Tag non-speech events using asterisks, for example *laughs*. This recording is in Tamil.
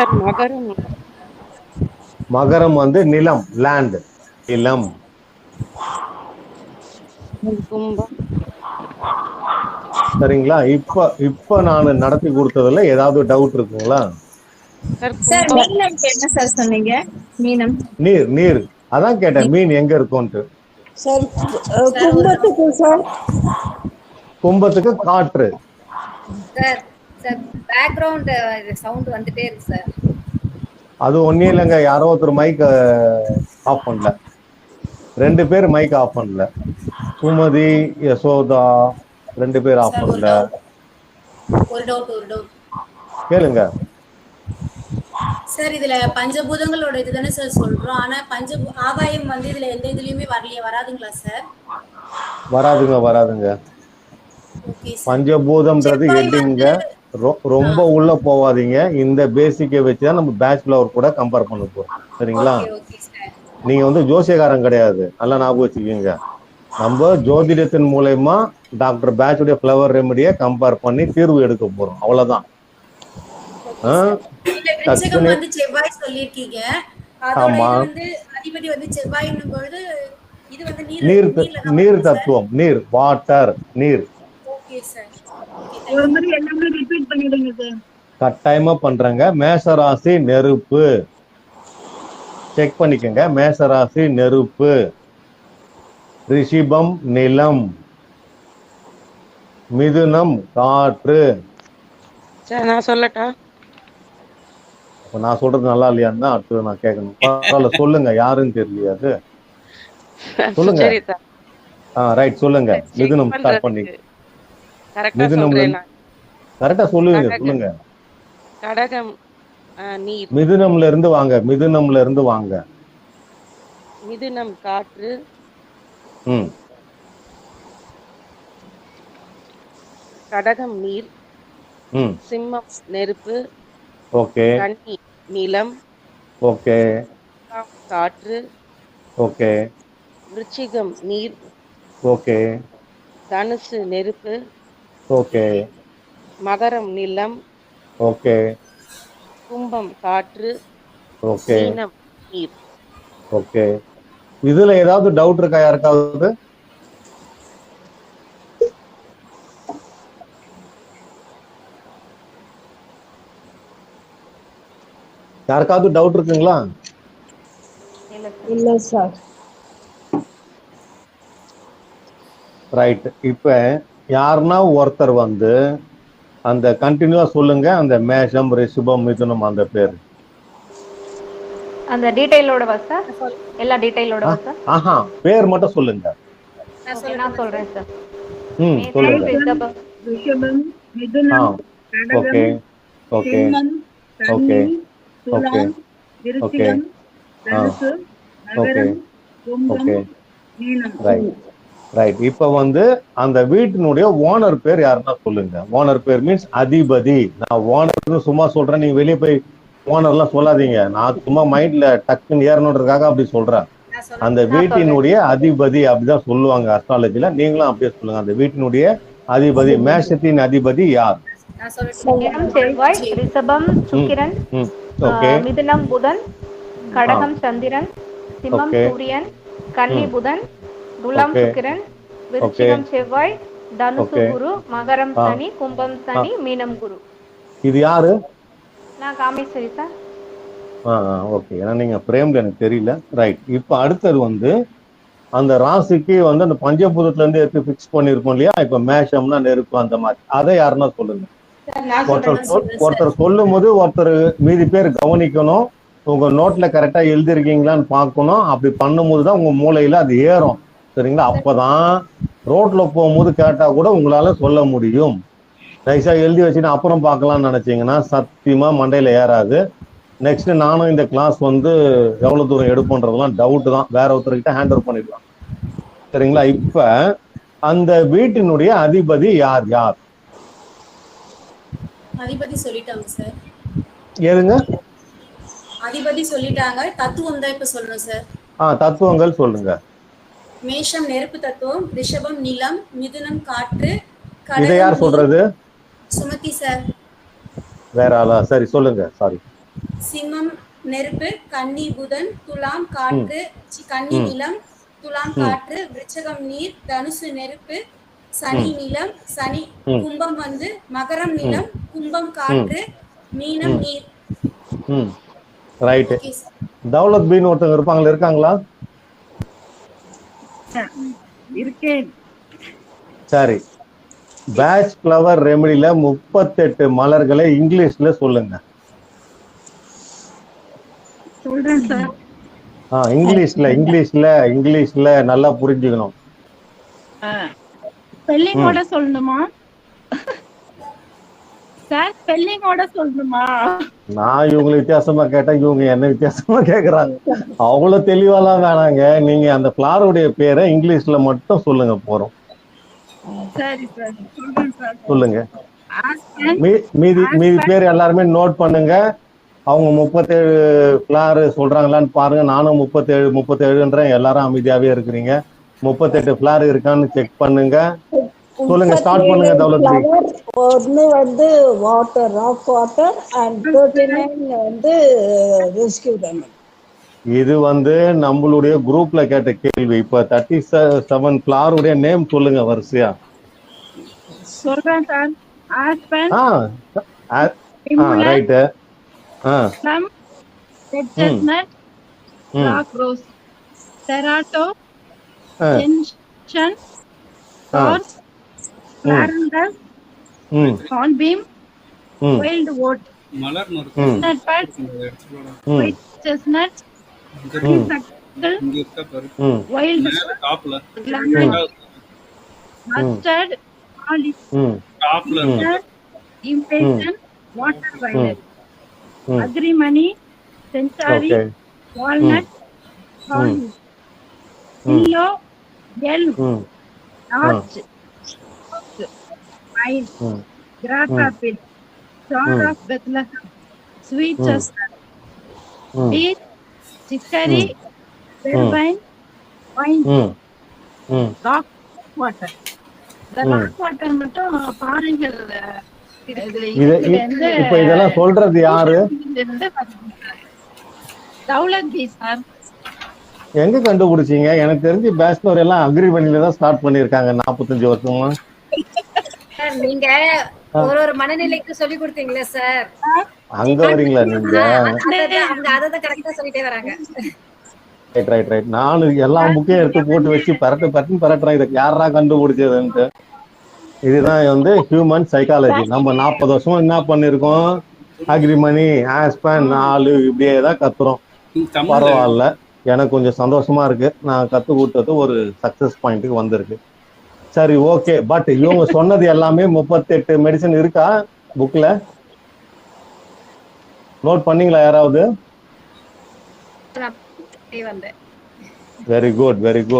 மகரம் மகரம். வந்து நிலம் லேண்ட் நிலம். சரிங்களா? இப்ப இப்ப நான் நடத்தி கொடுத்ததுல ஏதாவது டவுட் இருக்குங்களா? சார் சார் கும்பம் மீனம்க்கு என்ன சார் சொன்னீங்க? மீனம். நீர் நீர். அதான் கேட்டேன் மீன் எங்க இருக்கும்ட்டு சார் அஹ், கும்பத்துக்கு சார். கும்பத்துக்கு காற்று. சார் பேக்ரவுண்ட் சவுண்ட் வந்துட்டே இருக்கு சார் அது ஒன்னும் இல்லைங்க. யாரோ ஒருத்தர் மைக் ஆஃப் பண்ணல. ரெண்டு பேர் மைக் ஆஃப் பண்ணல. சுமதி யசோதா ரெண்டு பேர் ஆஃப் பண்ணல. ஒரு டவுட் ஒரு டவுட் கேளுங்க. சார் இதுல பஞ்சபூதங்களோட இதுதானே சார் சொல்றோம். ஆனா பஞ்ச ஆகாயம் வந்து இதுல எந்த இதுலயுமே வரலையே. வராதுங்களா சார் வராதுங்க வராதுங்க. பஞ்சபூதம்ன்றது வந்து- ரொம்ப உள்ள போவாதீங்க. இந்த பேசிக்கை வச்சு தான் நம்ம பேச்சுலர் கூட கம்பேர் பண்ண போறோம். சரிங்களா? நீங்க வந்து ஜோசியக்காரன் கிடையாது. நல்லா ஞாபகம் வச்சுக்கோங்க. நம்ம ஜோதிடத்தின் மூலயமா டாக்டர் பேட்சுடைய ஃப்ளவர் ரெமடியை கம்பேர் பண்ணி தீர்வு எடுக்க போறோம். அவ்வளவுதான். நீர் நீர்? தத்துவம். நீர் வாட்டர் நீர். கட்டாயமா பண்றேங்க. மேசராசி நெருப்பு. செக் பண்ணிக்கங்க. மேசராசி நெருப்பு. ரிஷிபம் நிலம். மிதுனம் காற்று. நான் சொல்லட்டா? இப்ப நான் சொல்றது நல்லா இல்லையான்னு தான் அடுத்தது நான் கேட்கணும். பரவாயில்ல சொல்லுங்க. யாருன்னு தெரியலையா அது? *laughs* சொல்லுங்க. சரி சார் ஆ ரைட் சொல்லுங்க. மிதுனம் ஸ்டார்ட் பண்ணி கரெக்டா மிதுனம்ல சொல்றேன் நான். கரெக்டா சொல்லுங்க கடகம். சொல்லுங்க. கடகம் ஆ, நீர். மிதுனம்ல இருந்து வாங்க மிதுனம்ல இருந்து வாங்க. மிதுனம் காற்று. ம். கடகம் நீர். ம். சிம்மம் நெருப்பு. ஓகே. கன்னி நிலம். ஓகே. காற்று. ஓகே. விருச்சிகம் நீர். ஓகே. தனுசு நெருப்பு. ஓகே. மகரம் நிலம் ஓகே. கும்பம் காற்று ஓகே. மீனம் நீர். ஓகே. இதுல ஏதாவது டவுட் இருக்கா யாருக்காவது? யாருக்காவது டவுட் இருக்குங்களா? இல்ல சார் ரைட் இப்ப யாருன்னா ஒருத்தர் வந்து அந்த கண்டினியூவா சொல்லுங்க அந்த மேஷம் ரிஷபம் மிதுனம் அந்த பேர். அந்த டீடைலோடவா சார் எல்லா டீடைலோடவா சார் ஆஹா பேர் மட்டும் சொல்லுங்க. நான் ஓகே நான் சொல்றேன் சார் ம் சொல்லுங்க. ரிஷபம் மிதுனம் ஓகே ஓகே ஓகே மகரம் கும்பம் ஓகே மீனம். ரைட் ரைட் இப்ப வந்து அந்த வீட்டினுடைய ஓனர் பேர் யாருன்னா சொல்லுங்க. ஓனர் பேர் மீன்ஸ் அதிபதி. நான் ஓனர்னு சும்மா சொல்றேன். நீங்க வெளியே போய் ஓனர்லாம் சொல்லாதீங்க. நான் சும்மா மைண்ட்ல டக்குன்னு ஏறணுன்றதுக்காக அப்படி சொல்றேன். அந்த வீட்டினுடைய அதிபதி அப்படிதான் சொல்லுவாங்க அஸ்ட்ராலஜில நீங்களும் அப்படியே சொல்லுங்க. அந்த வீட்டினுடைய அதிபதி மேஷத்தின் அதிபதி யார்? நான் சொல்றேன். மீனம் செவ்வாய் ரிஷபம் சுக்கிரன் மிதுனம் புதன் கடகம் சந்திரன் சிம்மம் Okay. சூரியன் கன்னி புதன் துலாம். சுக்கிரன் விருச்சிகம் செவ்வாய் தனுசு. குரு மகரம். சனி கும்பம் சனி மீனம் குரு. இது யாரு? நான் காமேஸ்வரி சார். ஆ ஓகே ஏன்னா நீங்க பிரேம்ல எனக்கு தெரியல. ரைட் இப்போ அடுத்தது வந்து அந்த ராசிக்கு வந்து அந்த பஞ்சபூதத்துல இருந்து எடுத்து ஃபிக்ஸ் பண்ணிருக்கோம் இல்லையா? இப்ப மேஷம்னா நெருப்பு அந்த மாதிரி. அதை யாருன்னா சொல்லுங்க. நான் ஒருத்தர் ஒருத்தர் சொல்லும் போது ஒருத்தர் மீதி பேர் கவனிக்கணும். உங்க நோட்ல கரெக்டா எழுதிருக்கீங்களான்னு பார்க்கணும். அப்படி பண்ணும்போது தான் உங்க மூளையில அது ஏறும். சரிங்களா? அப்பதான் ரோட்ல போகும்போது கேட்டா கூட உங்களால சொல்ல முடியும். நைஸா எழுதி வச்சுட்டு அப்புறம் பார்க்கலாம்னு நினைச்சீங்கன்னா சத்தியமா மண்டையில ஏறாது. நெக்ஸ்ட் நானும் இந்த கிளாஸ் வந்து எவ்வளவு தூரம் எடுப்போன்றதெல்லாம் டவுட் தான். வேற ஒருத்தர்கிட்ட ஹேண்ட் ஓவர் பண்ணிடலாம். சரிங்களா? இப்ப அந்த வீட்டினுடைய அதிபதி யார் யார்? அதிபதி சொல்லிட்டாங்க சார் ஏதுங்க? அதிபதி சொல்லிட்டாங்க. தத்துவம் தான் இப்ப சொல்லணும் சார் ஆ தத்துவங்கள் சொல்லுங்க. மேஷம் நெருப்பு தத்துவம் ரிஷபம் நிலம் மிதுனம் காற்று இதை யார் சொல்றது? சுமதி சார். வேற ஆளா? சரி சொல்லுங்க. சாரி சிம்மம் நெருப்பு கன்னி புதன் துலாம் காற்று கன்னி. நிலம் துலாம் காற்று விருச்சகம் நீர் தனுசு நெருப்பு சனி நிலம் சனி. கும்பம் வந்து மகரம் நிலம் கும்பம் காற்று மீனம் நீர். சார். தௌலத் பீன் ஒருத்தவங்க இருப்பாங்களா இருக்காங்களா? இருக்கேன். சரி. பேட்ச் ஃப்ளவர் ரெமடியில முப்பத்தெட்டு மலர்களை இங்கிலீஷ்ல சொல்லுங்க. ஆ இங்கிலீஷ்ல *laughs* இங்கிலீஷ்ல இங்கிலீஷ்ல நல்லா புரிஞ்சுக்கணும். சொல்லணுமா? சார் ஸ்பெல்லிங்கோட சொல்லணுமா? நான் இவங்களை வித்தியாசமா கேட்டா இவங்க என்ன வித்தியாசமா கேக்குறாங்க. அவ்வளவு தெளிவாலாம் வேணாங்க. நீங்க அந்த ஃபிளாருடைய பேரை இங்கிலீஷ்ல மட்டும் சொல்லுங்க போறோம். சொல்லுங்க. மீதி மீதி பேர் எல்லாருமே நோட் பண்ணுங்க. அவங்க முப்பத்தேழு ஃபிளார் சொல்றாங்களான்னு பாருங்க. நானும் முப்பத்தேழு முப்பத்தேழுன்றேன். எல்லாரும் அமைதியாவே இருக்கிறீங்க. முப்பத்தெட்டு ஃபிளார் இருக்கான்னு செக் பண்ணுங்க. சொல்லுங்க ஸ்டார்ட் பண்ணுங்க தௌலத் பி. flower, ஒண்ணு வந்து water rock water and thirty nine வந்து ரெஸ்கியூ டைமண்ட் இது வந்து நம்மளுடைய குரூப்ல கேட்ட கேள்வி. இப்ப தேர்ட்டி செவன் ஃபிளாருடைய நேம் சொல்லுங்க வரிசையா. சொல்றேன் சார் ஆஸ்பன் ஆ ஆ ரைட்டு ஆ. பிளம் ரெட் செஸ்னட் ம். ராக் ரோஸ் செராட்டோ ஆ. டென்ஷன் ஆ. டார்ஸ் லாரண்டஸ் ம் ஹார்ன்பீம் ம் வைல்ட் ஓட் மலர்னு ஒரு ம் நட் பட் ஒயிட் செஸ்னட் ம் சக்கிள் இங்க இருக்க பாரு ம் வைல்ட் மேல டாப்ல lemon mustard grass apple, star of Bethlehem, sweet chestnut, ம். Beech, chicory, ம். ம். rock water. இந்த rock water மட்டும் இருந்து இப்ப இதெல்லாம் சொல்றது யாரு? பி சார் எங்க கண்டுபிடிச்சீங்க? எனக்கு தெரிஞ்சு பேச்சுலர் எல்லாம் அக்ரி பண்ணில தான் ஸ்டார்ட் பண்ணிருக்காங்க நாற்பத்தஞ்சு வருஷமா. நீங்க ஒரு ஒரு மனநிலைக்கு சொல்லி கொடுத்தீங்களே சார் அங்க வரீங்களா நீங்க? அதை கரெக்டா சொல்லிட்டே வராங்க. ரைட் ரைட் ரைட் நானும் எல்லா புக்கையும் எடுத்து போட்டு வச்சு பரட்டு பரட்டு பரட்டுறேன் இதை யாரா கண்டுபிடிச்சதுன்ட்டு. இதுதான் வந்து ஹியூமன் சைக்காலஜி நம்ம நாற்பது வருஷமா என்ன பண்ணிருக்கோம்? அக்ரிமணி ஆஸ்பன் நாலு இப்படியே தான் கத்துறோம். பரவாயில்ல. எனக்கு கொஞ்சம் சந்தோஷமா இருக்கு. நான் கத்து கொடுத்தது ஒரு சக்சஸ் பாயிண்ட்டுக்கு வந்திருக்கு. சரி ஓகே பட் இவங்க சொன்னது எல்லாமே முப்பத்தெட்டு மெடிசன் இருக்கா? புக்ல நோட் பண்ணீங்களா யாராவது? Very good very good